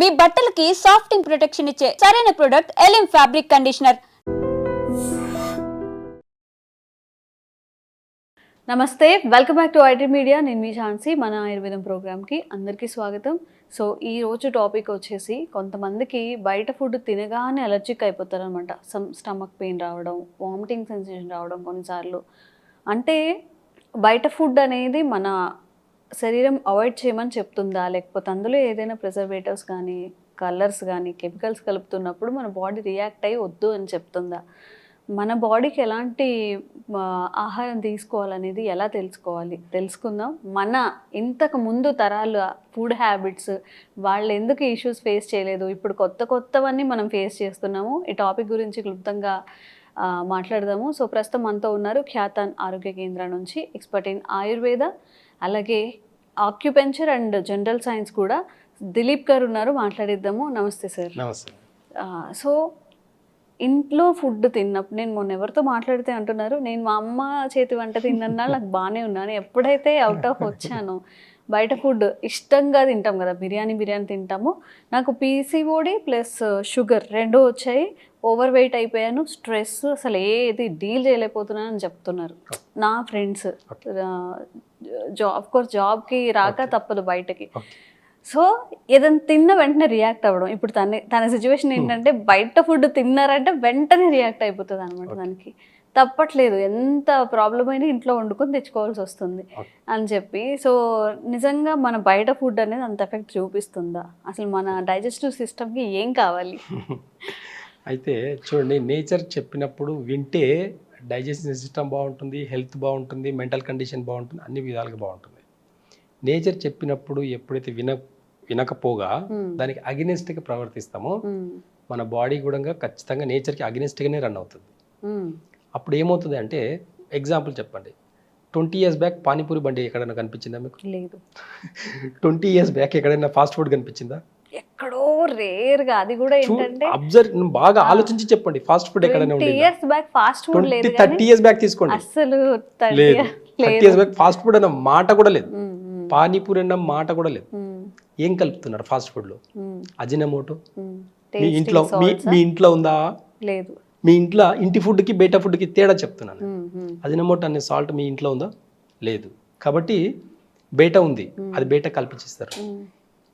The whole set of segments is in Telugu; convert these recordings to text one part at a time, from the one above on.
మీ బట్టలకి సాఫ్టింగ్ ప్రొటెక్షన్ ఇచ్చే సరైన ప్రొడక్ట్ ఎలిమ్ ఫ్యాబ్రిక్ కండిషనర్ నమస్తే welcome back to IT media నేను మీ ఝాన్సీ. మన ఆయుర్వేదం ప్రోగ్రామ్కి అందరికీ స్వాగతం. సో ఈ రోజు టాపిక్ వచ్చేసి కొంతమందికి బయట ఫుడ్ తినగానే అలర్జిక్ అయిపోతారనమాట. సమ్ స్టమక్ పెయిన్ రావడం వామిటింగ్ సెన్సేషన్ రావడం కొన్నిసార్లు. అంటే బయట ఫుడ్ అనేది మన శరీరం అవాయిడ్ చేయమని చెప్తుందా? లేకపోతే అందులో ఏదైనా ప్రిజర్వేటివ్స్ కానీ కలర్స్ కానీ కెమికల్స్ కలుపుతున్నప్పుడు మన బాడీ రియాక్ట్ అయ్యి వద్దు అని చెప్తుందా? మన బాడీకి ఎలాంటి ఆహారం తీసుకోవాలనేది ఎలా తెలుసుకోవాలి? తెలుసుకుందాం. మన ఇంతకు ముందు తరాలు ఫుడ్ హ్యాబిట్స్ వాళ్ళు ఎందుకు ఇష్యూస్ ఫేస్ చేయలేదు? ఇప్పుడు కొత్త కొత్తవన్నీ మనం ఫేస్ చేస్తున్నాము. ఈ టాపిక్ గురించి క్లుప్తంగా మాట్లాడదాము. సో ప్రస్తుతం మనతో ఉన్నారు ఖ్యాతాన్ ఆరోగ్య కేంద్రం నుంచి ఎక్స్పర్ట్ ఇన్ ఆయుర్వేద అలాగే ఆక్యుపెంచర్ అండ్ జనరల్ సైన్స్ కూడా దిలీప్ గారు ఉన్నారు మాట్లాడిద్దాము. నమస్తే సార్. నమస్తే. సో ఇంట్లో ఫుడ్ తిన్నప్పుడు నేను మొన్న ఎవరితో మాట్లాడితే అంటున్నారు నేను మా అమ్మ చేతి వంట తిన్నన్నా నాకు బాగానే ఉన్నాను ఎప్పుడైతే అవుట్ ఆఫ్ వచ్చానో బయట ఫుడ్ ఇష్టంగా తింటాం కదా బిర్యానీ బిర్యానీ తింటాము. నాకు పీసీఓడి ప్లస్ షుగర్ రెండు వచ్చాయి. ఓవర్ వెయిట్ అయిపోయాను. స్ట్రెస్ అసలు ఏది డీల్ చేయలేకపోతున్నాను అని చెప్తున్నారు నా ఫ్రెండ్స్ జాబ్ కోర్స్ జాబ్కి రాక తప్పదు బయటకి. సో ఏదైనా తిన్న వెంటనే రియాక్ట్ అవ్వడం. ఇప్పుడు తన తన సిచ్యువేషన్ ఏంటంటే బయట ఫుడ్ తిన్నారంటే వెంటనే రియాక్ట్ అయిపోతుంది అనమాట దానికి. తప్పట్లేదు ఎంత ప్రాబ్లం అయినా ఇంట్లో వండుకొని తెచ్చుకోవాల్సి వస్తుంది. అని చెప్పి సో నిజంగా మన బయట ఫుడ్ అనేది అంత ఎఫెక్ట్ చూపిస్తుందా అసలు మన డైజెస్టివ్ సిస్టమ్కి ఏం కావాలి అయితే చూడండి నేచర్ చెప్పినప్పుడు వింటే డైజెషన్ సిస్టమ్ బాగుంటుంది హెల్త్ బాగుంటుంది మెంటల్ కండిషన్ బాగుంటుంది అన్ని విధాలుగా బాగుంటుంది నేచర్ చెప్పినప్పుడు ఎప్పుడైతే విన వినకపోగా. దానికి అగెనిస్ట్గా ప్రవర్తిస్తామో. మన బాడీ కూడా ఖచ్చితంగా నేచర్కి అగెనిస్ట్గానే రన్ అవుతుంది. అప్పుడు ఏమవుతుంది అంటే ఎగ్జాంపుల్ చెప్పండి. ట్వంటీ ఇయర్స్ బ్యాక్ పానీపూరి బండి ఎక్కడైనా కనిపించిందా మీకు? లేదు. ట్వంటీ ఇయర్స్ బ్యాక్ ఎక్కడైనా ఫాస్ట్ ఫుడ్ కనిపించిందా? ఎక్కడో రేర్గా అది కూడా ఏంటంటే అబ్జర్వ్ బాగా ఆలోచించి చెప్పండి ఫాస్ట్ ఫుడ్ ఎక్కడైనా ఉండిందా? ఇయర్స్ బ్యాక్ ఫాస్ట్ ఫుడ్ లేదు థర్టీ ఇయర్స్ బ్యాక్ తీసుకోండి. అసలు 30 లేదు. Thirty years back fast food అన్న మాట కూడా లేదు. పానీపూరి అన్న మాట కూడా లేదు. ఏం కలుపుతున్నారు ఫాస్ట్ ఫుడ్లో? మ్మ్. అజినమోటో. మీ ఇంట్లో? మీ ఇంట్లో ఉందా? లేదు. మీ ఇంట్లో ఇంటి ఫుడ్కి బయట ఫుడ్కి తేడా చెప్తున్నాను. మ్మ్. అజినమోటో అనే సాల్ట్ మీ ఇంట్లో ఉందా? లేదు. కాబట్టి బయట ఉంది. అది బయట కల్పించిస్తారు.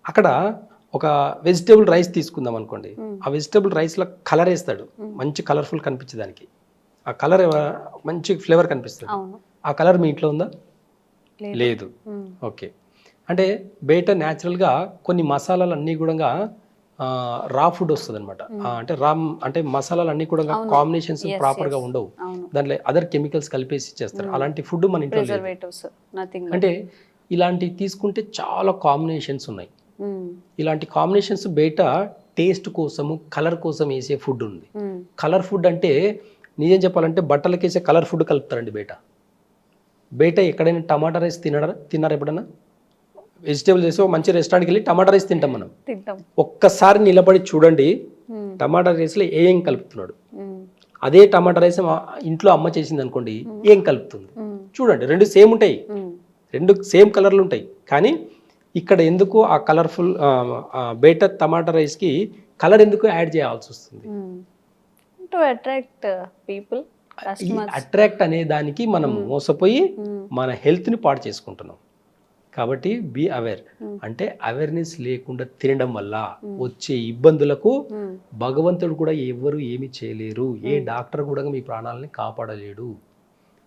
అక్కడ ఒక వెజిటేబుల్ రైస్ తీసుకుందాం అనుకోండి. ఆ వెజిటేబుల్ రైస్లో కలర్ వేస్తాడు. మంచి కలర్ఫుల్ కనిపించేదానికి ఆ కలర్ మంచి ఫ్లేవర్ కనిపిస్తుంది. ఆ కలర్ మీ ఇంట్లో ఉందా? లేదు. ఓకే. అంటే బయట న్యాచురల్గా కొన్ని మసాలాలు అన్నీ కూడా రా ఫుడ్ వస్తుంది అనమాట అంటే రా అంటే మసాలాలు అన్నీ కూడా కాంబినేషన్స్ ప్రాపర్గా yes. ఉండవు. దాంట్లో అదర్ కెమికల్స్ కలిపేసి చేస్తారు అలాంటి ఫుడ్ మన ఇంట్లో అంటే ఇలాంటివి తీసుకుంటే చాలా కాంబినేషన్స్ ఉన్నాయి. ఇలాంటి కాంబినేషన్స్ బయట టేస్ట్ కోసము కలర్ కోసం వేసే ఫుడ్ ఉంది. కలర్ ఫుడ్ అంటే నిజం చెప్పాలంటే బట్టలకి వేసే కలర్ ఫుడ్ కలుపుతారండి బయట. బయట ఎక్కడైనా టమాటా రైస్ తినడా తిన్నారా ఎప్పుడన్నా? వెజిటేబుల్ చేసి మంచి రెస్టారెంట్కి వెళ్ళి టమాటా రైస్ తింటాం మనం తింటాం ఒక్కసారి నిలబడి చూడండి. టమాటా రైస్లో ఏం కలుపుతున్నాడు. అదే టమాటా రైస్ ఇంట్లో అమ్మ చేసింది అనుకోండి ఏం కలుపుతుంది. చూడండి రెండు సేమ్ ఉంటాయి. రెండు సేమ్ కలర్లు ఉంటాయి కానీ ఇక్కడ ఎందుకు ఆ కలర్ఫుల్ బయట టమాటా రైస్కి కలర్ ఎందుకు యాడ్ చేయాల్సి వస్తుంది. టు అట్రాక్ట్ పీపుల్ అట్రాక్ట్ అనే దానికి మనం మోసపోయి. మన హెల్త్ని పాడు చేసుకుంటున్నాం కాబట్టి బీ అవేర్ అంటే అవేర్నెస్ లేకుండా తినడం వల్ల వచ్చే ఇబ్బందులకు మ్మ్. భగవంతుడు కూడా ఎవరు ఏమి చేయలేరు. ఏ డాక్టర్ కూడా మీ ప్రాణాలని కాపాడలేడు.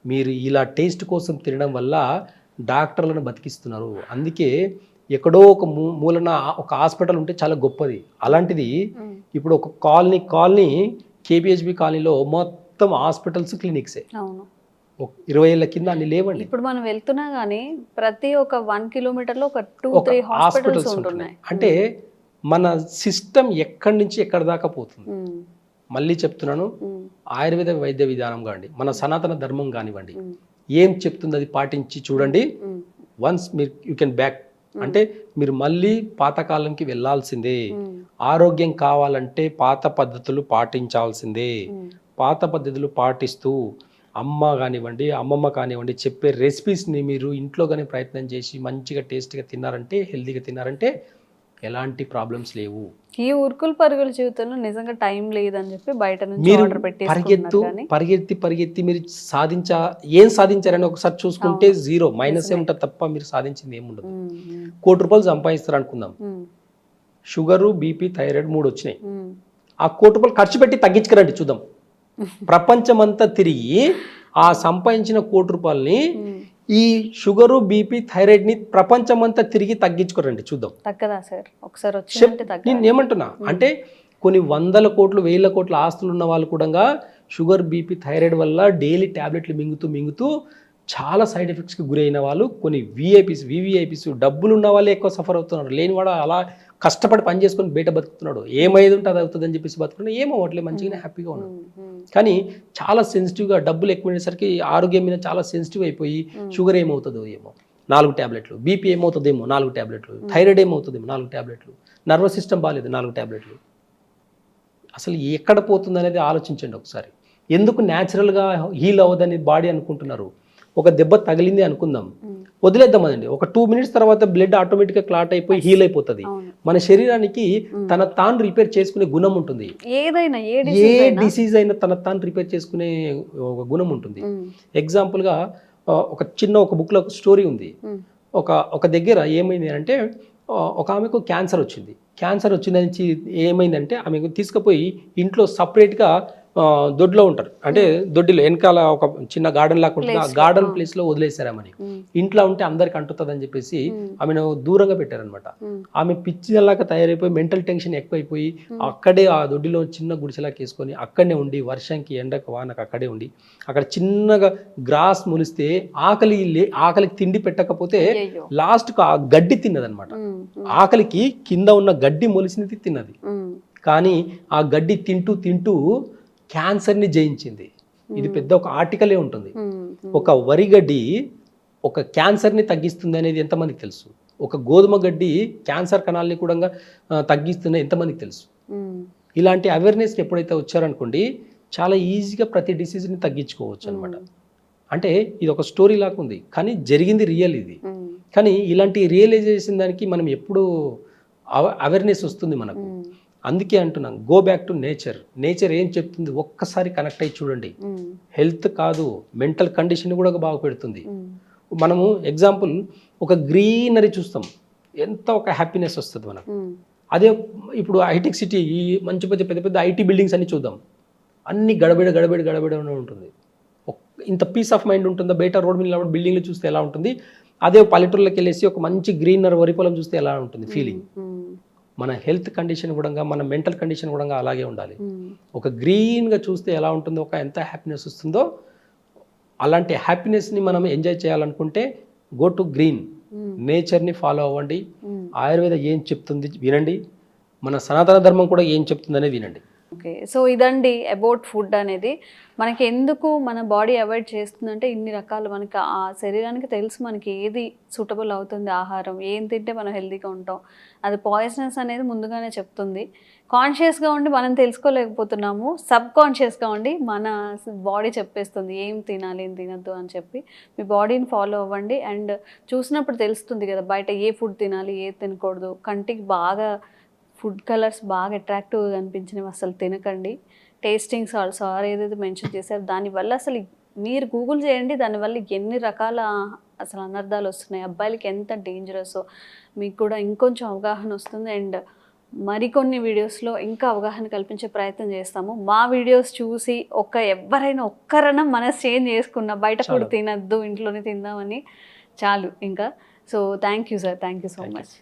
మీరు ఇలా టేస్ట్ కోసం తినడం వల్ల డాక్టర్లను బతికిస్తున్నారు. అందుకే ఎక్కడో ఒక మూలన ఒక హాస్పిటల్ ఉంటే చాలా గొప్పది. అలాంటిది. ఇప్పుడు ఒక కాలనీ కాలనీ కేపిహెచ్బి కాలనీలో మొత్తం హాస్పిటల్స్ క్లినిక్సే. ఇరవై ఏళ్ళ కింద అన్ని లేవండి ఇప్పుడు మనం వెళ్తున్నా గానీ ప్రతి ఒక వన్ కిలోమీటర్లో ఒక టూ త్రీ హాస్పిటల్స్ ఉంటున్నాయి అంటే మన సిస్టమ్ ఎక్కడి నుంచి ఎక్కడి దాకా పోతుంది. మళ్ళీ చెప్తున్నాను. ఆయుర్వేద వైద్య విధానం కానివ్వండి మన సనాతన ధర్మం కానివ్వండి. ఏం చెప్తుంది అది పాటించి చూడండి. వన్స్ మీరు యూ కెన్ బ్యాక్ అంటే మీరు మళ్ళీ పాతకాలంకి వెళ్ళాల్సిందే. ఆరోగ్యం కావాలంటే పాత పద్ధతులు పాటించాల్సిందే. పాత పద్ధతులు పాటిస్తూ అమ్మ కానివ్వండి అమ్మమ్మ కానివ్వండి చెప్పే రెసిపీస్ని మీరు ఇంట్లో కానీ ప్రయత్నం చేసి మంచిగా టేస్టీగా తిన్నారంటే హెల్తీగా తిన్నారంటే ఎలాంటి ప్రాబ్లమ్స్ లేవు. ఈ ఉరుకులు పరుగుల జీవితంలో నిజంగా టైం లేదని చెప్పి బయట నుంచి మీరు పరిగెత్తు పరిగెత్తి పరిగెత్తి మీరు సాధించా ఏం సాధించారని ఒకసారి చూసుకుంటే జీరో మైనస్ ఏ ఉంటుంది తప్ప మీరు సాధించింది ఏమి ఉండదు. ఉమ్, ఉమ్, కోటి రూపాయలు సంపాదిస్తారు అనుకుందాం. షుగరు బీపీ థైరాయిడ్ మూడు వచ్చినాయి. ఆ కోటి రూపాయలు ఖర్చు పెట్టి తగ్గించుకురండి చూద్దాం. ప్రపంచమంతా తిరిగి ఆ సంపాదించిన కోటి రూపాయలని. ఈ షుగరు బీపీ థైరాయిడ్ని ప్రపంచమంతా తిరిగి తగ్గించుకోరండి. చూద్దాం. తగ్గదా సార్? ఒకసారి నేను ఏమంటున్నా? అంటే కొన్ని వందల కోట్లు వేల కోట్ల ఆస్తులు ఉన్న వాళ్ళు కూడా షుగర్ బీపీ థైరాయిడ్ వల్ల డైలీ టాబ్లెట్లు మింగుతూ మింగుతూ చాలా సైడ్ ఎఫెక్ట్స్కి గురైన వాళ్ళు కొన్ని విఐపీస్ వివిఐపీస్ డబ్బులు ఉన్న వాళ్ళే ఎక్కువ సఫర్ అవుతున్నారు. లేనివాడు అలా కష్టపడి పని చేసుకొని బయట బతుకుతున్నాడు. ఏమైంది ఉంటే అది అవుతుంది అని చెప్పేసి బతుకున్నాడు ఏమో అట్లే మంచిగానే హ్యాపీగా ఉన్నాడు. కానీ చాలా సెన్సిటివ్గా డబ్బులు ఎక్కువైనసరికి ఆరోగ్యం మీద చాలా సెన్సిటివ్ అయిపోయి షుగర్ ఏమవుతుందో ఏమో. నాలుగు ట్యాబ్లెట్లు బీపీ ఏమవుతుందేమో నాలుగు ట్యాబ్లెట్లు థైరాయిడ్ ఏమవుతుందేమో నాలుగు ట్యాబ్లెట్లు నర్వస్ సిస్టమ్ బాగాలేదు నాలుగు ట్యాబ్లెట్లు అసలు ఎక్కడ పోతుంది అనేది ఆలోచించండి ఒకసారి. ఎందుకు న్యాచురల్గా హీల్ అవ్వదని బాడీ అనుకుంటున్నారు? ఒక దెబ్బ తగిలింది అనుకుందాం. ఉమ్. వదిలేద్దామండి ఒక టూ మినిట్స్ తర్వాత బ్లడ్ ఆటోమేటిక్గా క్లాట్ అయిపోయి హీల్ అయిపోతుంది. మన శరీరానికి తన తాను రిపేర్ చేసుకునే గుణం ఉంటుంది. ఏదైనా ఏ డిసీజ్ అయినా. తన తాను రిపేర్ చేసుకునే ఒక గుణం ఉంటుంది. ఎగ్జాంపుల్గా ఒక చిన్న ఒక బుక్లో ఒక స్టోరీ ఉంది. ఒక ఒక దగ్గర ఏమైంది అంటే ఒక ఆమెకు క్యాన్సర్ వచ్చింది. క్యాన్సర్ వచ్చిందని ఏమైందంటే ఆమెకు తీసుకుపోయి ఇంట్లో సపరేట్గా దొడ్లో ఉంటారు. అంటే దొడ్డిలో వెనకాల ఒక చిన్న గార్డెన్ లాగా ఉంటుంది. ఆ గార్డెన్ ప్లేస్లో వదిలేశారు ఆమెని. ఉమ్, ఇంట్లో ఉంటే అందరికి అంటుతుందని చెప్పేసి ఉమ్, ఆమెను దూరంగా పెట్టారనమాట ఆమె పిచ్చిలాగా తయారైపోయి మెంటల్ టెన్షన్ ఎక్కువైపోయి అక్కడే ఆ దొడ్డిలో చిన్న గుడిసెలాగా వేసుకొని అక్కడనే ఉండి వర్షంకి ఎండకు వానకు అక్కడే ఉండి అక్కడ చిన్నగా గ్రాస్ మొలిస్తే ఆకలి లే- ఆకలికి తిండి పెట్టకపోతే. లాస్ట్కు ఆ గడ్డి తిన్నదనమాట ఆకలికి కింద ఉన్న గడ్డి మొలిసినది తిన్నది. కానీ ఆ గడ్డి తింటూ తింటూ క్యాన్సర్ని జయించింది. ఇది పెద్ద ఒక ఆర్టికలే ఉంటుంది. ఒక వరి గడ్డి ఒక క్యాన్సర్ని తగ్గిస్తుంది అనేది ఎంతమందికి తెలుసు? ఒక గోధుమ గడ్డి క్యాన్సర్ కణాలని కూడా తగ్గిస్తుంది ఎంతమందికి తెలుసు? ఇలాంటి అవేర్నెస్ ఎప్పుడైతే వచ్చారనుకోండి చాలా ఈజీగా ప్రతి డిసీజ్ని తగ్గించుకోవచ్చు అనమాట అంటే ఇది ఒక స్టోరీ లాగా ఉంది. కానీ జరిగింది రియల్ ఇది. కానీ ఇలాంటి రియలైజేషన్ దానికి మనం ఎప్పుడు అవేర్నెస్ వస్తుంది మనకు. అందుకే అంటున్నాం go back to nature nature ఏం చెప్తుంది? ఒక్కసారి కనెక్ట్ అయ్యి చూడండి. హెల్త్ కాదు మెంటల్ కండిషన్ కూడా బాగా పెడుతుంది. ఉమ్, మనము ఎగ్జాంపుల్ ఒక గ్రీనరీ చూస్తాం. ఎంత ఒక హ్యాపీనెస్ వస్తుంది మనకు. అదే ఇప్పుడు హైటెక్ సిటీ ఈ మంచి పెద్ద పెద్ద పెద్ద ఐటీ బిల్డింగ్స్ అన్ని చూద్దాం. అన్ని గడబిడ గడబిడ గడబిడ ఉంటుంది. ఇంత పీస్ ఆఫ్ మైండ్ ఉంటుందా? బయట రోడ్ మీద బిల్డింగ్లు చూస్తే ఎలా ఉంటుంది? అదే పల్లెటూర్లోకి వెళ్ళేసి ఒక మంచి గ్రీనర్ వరి పొలం చూస్తే ఎలా ఉంటుంది? ఫీలింగ్ మన హెల్త్ కండిషన్ కూడా మన మెంటల్ కండిషన్ కూడా అలాగే ఉండాలి. ఒక గ్రీన్గా చూస్తే ఎలా ఉంటుందో ఒక ఎంత హ్యాపీనెస్ వస్తుందో అలాంటి హ్యాపీనెస్ని మనం ఎంజాయ్ చేయాలనుకుంటే గో టు గ్రీన్. నేచర్ని ఫాలో అవ్వండి. ఆయుర్వేద ఏం చెప్తుంది వినండి. మన సనాతన ధర్మం కూడా ఏం చెప్తుందనే వినండి. ఓకే సో ఇదండి అబౌట్ ఫుడ్ అనేది. మనకి ఎందుకు మన బాడీ అవాయిడ్ చేస్తుందంటే ఇన్ని రకాలు మనకి ఆ శరీరానికి తెలుసు మనకి ఏది సూటబుల్ అవుతుంది ఆహారం ఏం తింటే మనం హెల్తీగా ఉంటాం. అది పాయిజనస్ అనేది ముందుగానే చెప్తుంది. కాన్షియస్గా ఉండి మనం తెలుసుకోలేకపోతున్నాము. సబ్ కాన్షియస్గా ఉండి మన బాడీ చెప్పేస్తుంది ఏం తినాలి ఏం తినద్దు అని చెప్పి. మీ బాడీని ఫాలో అవ్వండి. అండ్ చూసినప్పుడు తెలుస్తుంది కదా బయట ఏ ఫుడ్ తినాలి ఏ తినకూడదు. కంటికి బాగా ఫుడ్ కలర్స్ బాగా అట్రాక్టివ్గా కనిపించినవి అసలు తినకండి. టేస్టింగ్ సాల్ట్ సార్ ఏదైతే మెన్షన్ చేశారో. దానివల్ల అసలు మీరు గూగుల్ చేయండి. దానివల్ల ఎన్ని రకాల అసలు అనర్థాలు వస్తున్నాయి. అబ్బాయిలకి ఎంత డేంజరస్ మీకు కూడా ఇంకొంచెం అవగాహన వస్తుంది. అండ్ మరికొన్ని వీడియోస్లో ఇంకా అవగాహన కల్పించే ప్రయత్నం చేస్తాము. మా వీడియోస్ చూసి ఒక ఎవరైనా ఒక్కరన్నా మనసు చేంజ్ చేసుకున్న బయట చాలు. తినద్దు ఇంట్లోనే తిందామని చాలు ఇంకా. So thank you sir thank you so. Much